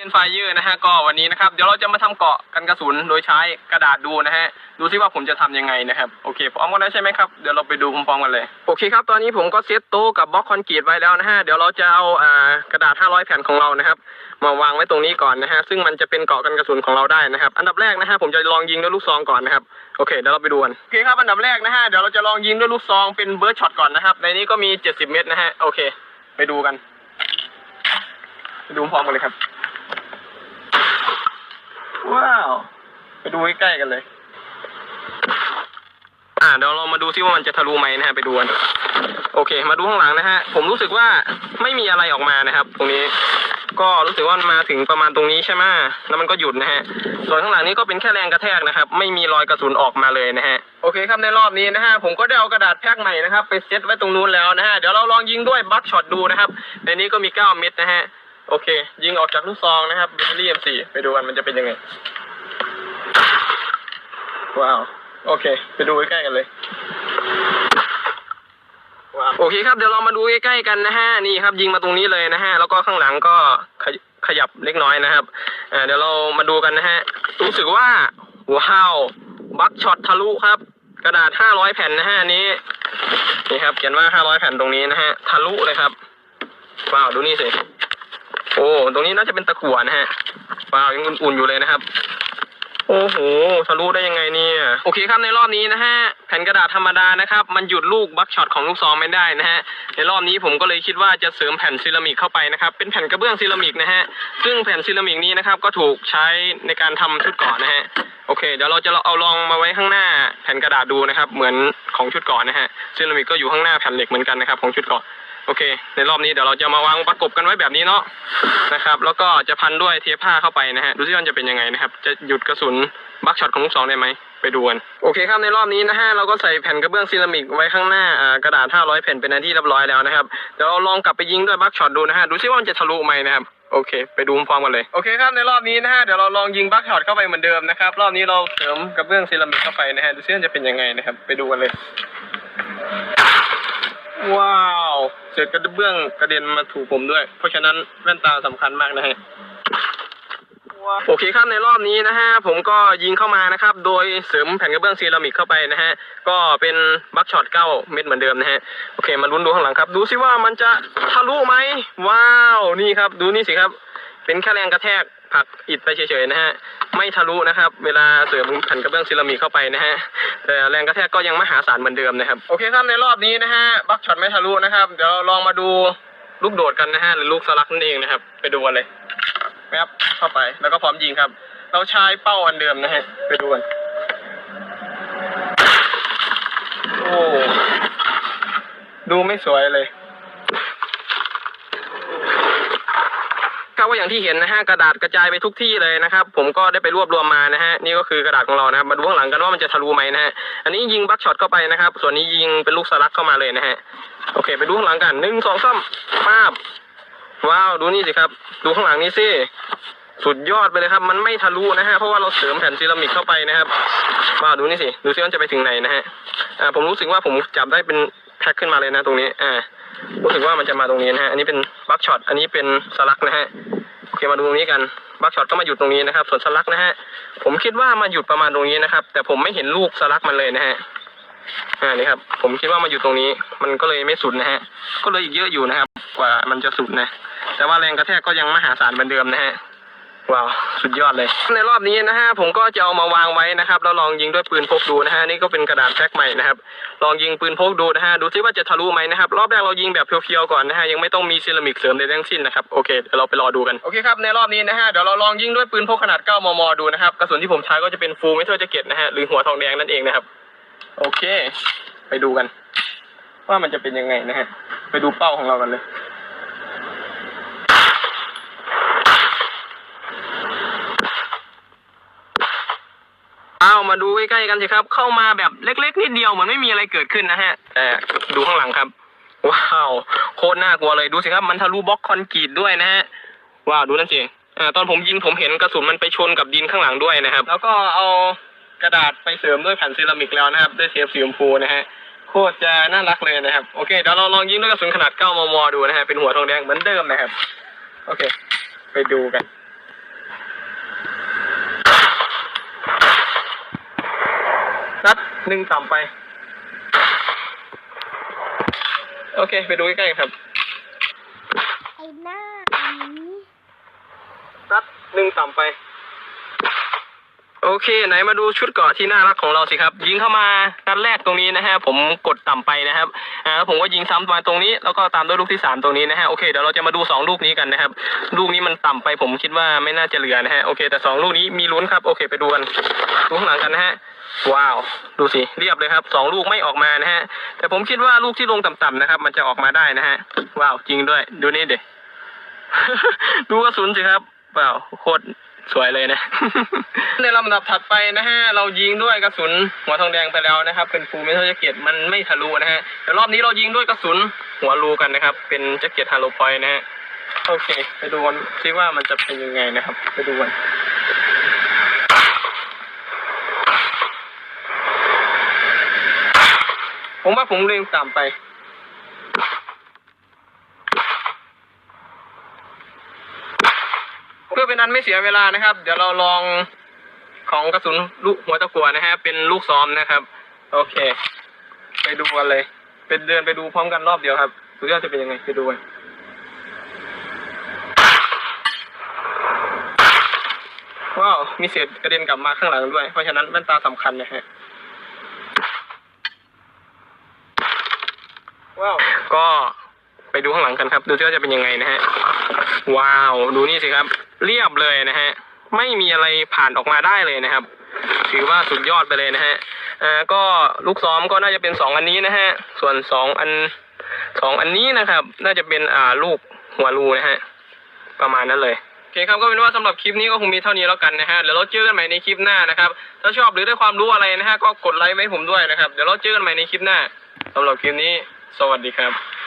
เป็นไฟเยอร์นะฮะก็วันนี้นะครับเดี๋ยวเราจะมาทำเกาะกันกระสุนโดยใช้กระดาษดูนะฮะดูซิว่าผมจะทำยังไงนะครับโอเคพร้อมกันแล้วใช่ไหมครับเดี๋ยวเราไปดูพร้อมๆกันเลยโอเคครับตอนนี้ผมก็เซตโต๊ะกับบล็อกคอนกรีตไว้แล้วนะฮะเดี๋ยวเราจะเอาอ่ากระดาษ 500 แผ่นของเรานะครับมาวางไว้ตรงนี้ก่อนนะฮะซึ่งมันจะเป็นเกาะกันกระสุนของเราได้นะครับอันดับแรกนะฮะผมจะลองยิงด้วยลูกซองก่อนนะครับโอเคเดี๋ยวเราไปดูกันโอเคครับอันดับแรกนะฮะเดี๋ยวเราจะลองยิงด้วยลูกซองเป็นเบิร์ดช็อตก่อนนะครับในนี้ก็มี 70 เม็ดนะฮะโอเค ไปดูกันไปดูพร้อมกันเลยครับ ว้าว ไปดูใกล้ๆกันเลย อ่าเดี๋ยวเรามาดูซิว่ามันจะทะลุไหมนะฮะไปดูกันโอเค มาดูข้างหลังนะฮะ ผมรู้สึกว่าไม่มีอะไรออกมานะครับ ตรงนี้ก็รู้สึกว่ามันมาถึงประมาณตรงนี้ใช่ไหมแล้วมันก็หยุดนะฮะ ส่วนข้างหลังนี้ก็เป็นแค่แรงกระแทกนะครับ ไม่มีรอยกระสุนออกมาเลยนะฮะ โอเคครับในรอบนี้นะฮะ ผมก็ได้เอากระดาษแพ็คใหม่นะครับ ไปเซตไว้ตรงนู้นแล้วนะฮะ เดี๋ยวเราลองยิงด้วยบัคช็อตดูนะครับ ในนี้ก็มี 9 เม็ดนะฮะ โอเค ยิงออกจากลูกซองนะครับแบเตอรี่ M4 ไปดูกันมันจะเป็นยังไง ว้าว โอเค ไปดูใกล้ๆกันเลยโอเคครับเดี๋ยวเรามาดูใกล้ๆกันนะฮะนี่ครับ ยิงมาตรงนี้เลยนะฮะแล้วก็ข้างหลังก็ขยับเล็กน้อยนะครับเดี๋ยวเรามาดูกันนะฮะรู้สึกว่าว้าวบัคช็อตทะลุครับ กระดาษ500แผ่นนะฮะนนี้นี่ครับเขียนว่า500แผ่นตรงนี้นะฮะทะลุเลยครับว้าวดูนี่สิ โอ้ตรงนี้น่าจะเป็นตะกั่วนะฮะว้ายังอุ่นๆอยู่เลยนะครับ โอ้โหทะลุได้ยังไงเนี่ยโอเคครับในรอบนี้นะฮะแผ่นกระดาษธรรมดานะครับ มันหยุดลูกบัคช็อตของลูกซองไม่ได้นะฮะในรอบนี้ผมก็เลยคิดว่าจะเสริมแผ่นเซรามิกเข้าไปนะครับเป็นแผ่นกระเบื้องเซรามิกนะฮะซึ่งแผ่นเซรามิกนี้นะครับก็ถูกใช้ในการทำชุดกาะนนะฮะโอเคเดี๋ยวเราจะเอาลองมาไว้ข้างหน้าแผ่นกระดาษดูนะครับ เหมือนของชุดกาะนนะฮะเซรามิกก็อยู่ข้างหน้าแผ่นเหล็กเหมือนกันนะครับของชุดเกาะ โอเค ในรอบนี้เดี๋ยวเราจะมาวางประกบกันไว้แบบนี้เนาะนะครับ แล้วก็จะพันด้วยเทปผ้าเข้าไปนะฮะดูซิว่ามันจะเป็นยังไงนะครับ จะหยุดกระสุนบัคช็อตของลูกซองได้ไหมไปดูกันโอเคครับในรอบนี้นะฮะเราก็ใส่แผ่นกระเบื้องเซรามิกไว้ข้างหน้ากระดาษ 500 แผ่นเป็นอันที่เรียบร้อยแล้วนะครับเดี๋ยวเราลองกลับไปยิงด้วยบัคช็อตดูนะฮะดูซิว่ามันจะทะลุไหมนะครับโอเค ไปดูพร้อมกันเลยโอเคครับในรอบนี้นะฮะเดี๋ยวเราลองยิงบัคช็อตเข้าไปเหมือนเดิมนะครับรอบนี้เราเสริมกระเบื้องเซรามิกเข้าไปนะฮะดูซิว่ามันจะเป็นยังไงนะครับ ไปดูกันเลย ว้าว เศษกระเบื้องกระเด็นมาถูกผมด้วย เพราะฉะนั้นแว่นตาสำคัญมากนะฮะโอเคครับในรอบนี้นะฮะผมก็ยิงเข้ามานะครับ โดยเสริมแผ่นกระเบื้องเซรามิกเข้าไปนะฮะก็เป็นบัคช็อตเก้าเม็ดเหมือนเดิมนะฮะโอเคมาลุ้นดูข้างหลังครับ ดูสิว่ามันจะทะลุไหมว้าวนี่ครับ ดูนี่สิครับ เป็นแค่แรงกระแทก ผักอิดไปเฉยๆนะฮะไม่ทะลุนะครับ เวลาเสริมแผ่นกระเบื้องเซรามิกเข้าไปนะฮะแต่แรงกระแทกก็ยังมหาศาลเหมือนเดิมนะครับโอเคครับในรอบนี้นะฮะบัคช็อตไม่ทะลุนะครับเดี๋ยวลองมาดูลูกโดดกันนะฮะหรือลูกสลักนั่นเองนะครับ ไปดูกันเลยแวบเข้าไปแล้วก็พร้อมยิงครับ เราใช้เป้าอันเดิมนะฮะไปดูกันโอ้ดูไม่สวยเลย ครับว่าอย่างที่เห็นนะฮะกระดาษกระจายไปทุกที่เลยนะครับ ผมก็ได้ไปรวบรวมมานะฮะนี่ก็คือกระดาษของเรานะครับมาดูข้างหลังกันว่ามันจะทะลุไหมนะฮะอันนี้ยิงบัคช็อตเข้าไปนะครับ ส่วนนี้ยิงเป็นลูกสลักเข้ามาเลยนะฮะโอเค ไปดูข้างหลังกันหนึ่งสองสามป้าบว้าวดูนี่สิครับ ดูข้างหลังนี้สิสุดยอดไปเลยครับ มันไม่ทะลุนะฮะเพราะว่าเราเสริมแผ่นเซรามิกเข้าไปนะครับว้าวดูนี่สิดูซิว่าจะไปถึงไหนนะฮะอ่าผมรู้สึกว่าผมจับได้เป็นแพ็คขึ้นมาเลยนะตรงนี้อ่า รู้สึกว่ามันจะมาตรงนี้นะฮะ อันนี้เป็นบัคช็อต อันนี้เป็นสลักนะฮะ โอเคมาดูตรงนี้กันบัคช็อตก็มาหยุดตรงนี้นะครับ ส่วนสลักนะฮะ ผมคิดว่ามาหยุดประมาณตรงนี้นะครับ แต่ผมไม่เห็นลูกสลักมันเลยนะฮะ อ่า นี่ครับ ผมคิดว่ามาอยู่ตรงนี้ มันก็เลยไม่สุดนะฮะ ก็เลยอีกเยอะอยู่นะครับ กว่ามันจะสุดนะ แต่ว่าแรงกระแทกก็ยังมหาศาลเหมือนเดิมนะฮะ ว้าวสุดยอดเลย ในรอบนี้นะฮะผมก็จะเอามาวางไว้นะครับแล้วลองยิงด้วยปืนพกดูนะฮะนี่ก็เป็นกระดาษแพ็คใหม่นะครับลองยิงปืนพกดูนะฮะดูซิว่าจะทะลุไหมนะครับรอบแรกเรายิงแบบเพียวๆก่อนนะฮะยังไม่ต้องมีเซรามิกเสริมใดทั้งสิ้นนะครับโอเคเดี๋ยวเราไปรอดูกันโอเคครับในรอบนี้นะฮะเดี๋ยวเราลองยิงด้วยปืนพกขนาด 9 มม ดูนะครับกระสุนที่ผมใช้ก็จะเป็นฟูลเมทัลแจ็คเก็ตนะฮะหรือหัวทองแดงนั่นเองนะครับโอเค ไปดูกัน ว่ามันจะเป็นยังไงนะฮะไปดูเป้าของเรากันเลย เอา มาดูใกล้ๆกันสิครับ เข้ามาแบบเล็กๆนิดเดียวเหมือนไม่มีอะไรเกิดขึ้นนะฮะแต่ดูข้างหลังครับ ว้าวโคตรน่ากลัวเลยดูสิครับ มันทะลุบล็อกคอนกรีตด้วยนะฮะว้าวดูนั่นสิอ่าตอนผมยิงผมเห็นกระสุนมันไปชนกับดินข้างหลังด้วยนะครับ แล้วก็เอากระดาษไปเสริมด้วยแผ่นเซรามิกแล้วนะครับด้วยเทปสีชมพูนะฮะโคตรจะน่ารักเลยนะครับโอเคเดี๋ยวเราลองยิงด้วยกระสุนขนาด 9 มม ดูนะฮะเป็นหัวทองแดงเหมือนเดิมนะครับ โอเค ไปดูกัน นัดหนึ่งต่ำไป โอเค ไปดูใกล้ๆครับไอ้หน้านี้ นัดหนึ่งต่ำไป โอเค ไหนมาดูชุดเกาะที่น่ารักของเราสิครับ ยิงเข้ามานัดแรกตรงนี้นะฮะผมกดต่ำไปนะครับอ่าผมก็ยิงซ้ำมาตรงนี้แล้วก็ตามด้วยลูกที่สามตรงนี้นะฮะโอเคเดี๋ยวเราจะมาดูสองลูกนี้กันนะครับลูกนี้มันต่ำไปผมคิดว่าไม่น่าจะเหลือนะฮะโอเคแต่สองลูกนี้มีลุ้นครับโอเคไปดูกันดูข้างหลังกันนะฮะว้าวดูสิเรียบเลยครับสองลูกไม่ออกมานะฮะแต่ผมคิดว่าลูกที่ลงต่ำๆนะครับ มันจะออกมาได้นะฮะว้าวจริงด้วยดูนี่เด็ดูกระสุนสิครับเปล่าโคตร สวยเลยนะ ในลำดับถัดไปนะฮะเรายิงด้วยกระสุนหัวทองแดงไปแล้วนะครับ เป็นฟูลเมทัลแจ็คเก็ตมันไม่ทะลุนะฮะแต่รอบนี้เรายิงด้วยกระสุนหัวรูกันนะครับ เป็นแจ็คเก็ตฮาโลพอยนะฮะโอเค ไปดูกันซิว่ามันจะเป็นยังไงนะครับ ไปดูกันผมว่าผมเล็งต่ำไป เพื่อเป็ นอันไม่เสียเวลานะครับ เดี๋ยวเราลองของกระสุนลูกหัวตะกัวนะฮะเป็นลูกซ้อมนะครับ โอเค ไปดูกันเลย เป็นเดินไปดูพร้อมกันรอบเดียวครับดูว่าจะเป็นยังไงไปดูกันว้าวมีเศษกระเด็นกลับมาข้างหลังด้วย เพราะฉะนั้นแว่นตาสำคัญนะฮะว้าวก็ ไปดูข้างหลังกันครับ ดูซิว่าจะเป็นยังไงนะฮะ ว้าว ดูนี่สิครับ เรียบเลยนะฮะ ไม่มีอะไรผ่านออกมาได้เลยนะครับ ถือว่าสุดยอดไปเลยนะฮะ อ่า ก็ลูกซ้อมก็น่าจะเป็นสองอันนี้นะฮะ ส่วนสองอันสองอันนี้นะครับ น่าจะเป็นอ่าลูกหัวรูนะฮะ ประมาณนั้นเลยโอเคครับก็เป็นว่าสำหรับคลิปนี้ก็คงมีเท่านี้แล้วกันนะฮะเดี๋ยวเราเจอกันใหม่ในคลิปหน้านะครับถ้าชอบหรือได้ความรู้อะไรนะฮะก็กดไลค์ไว้ผมด้วยนะครับเดี๋ยวเราเจอกันใหม่ในคลิปหน้าสำหรับคลิปนี้ สวัสดีครับ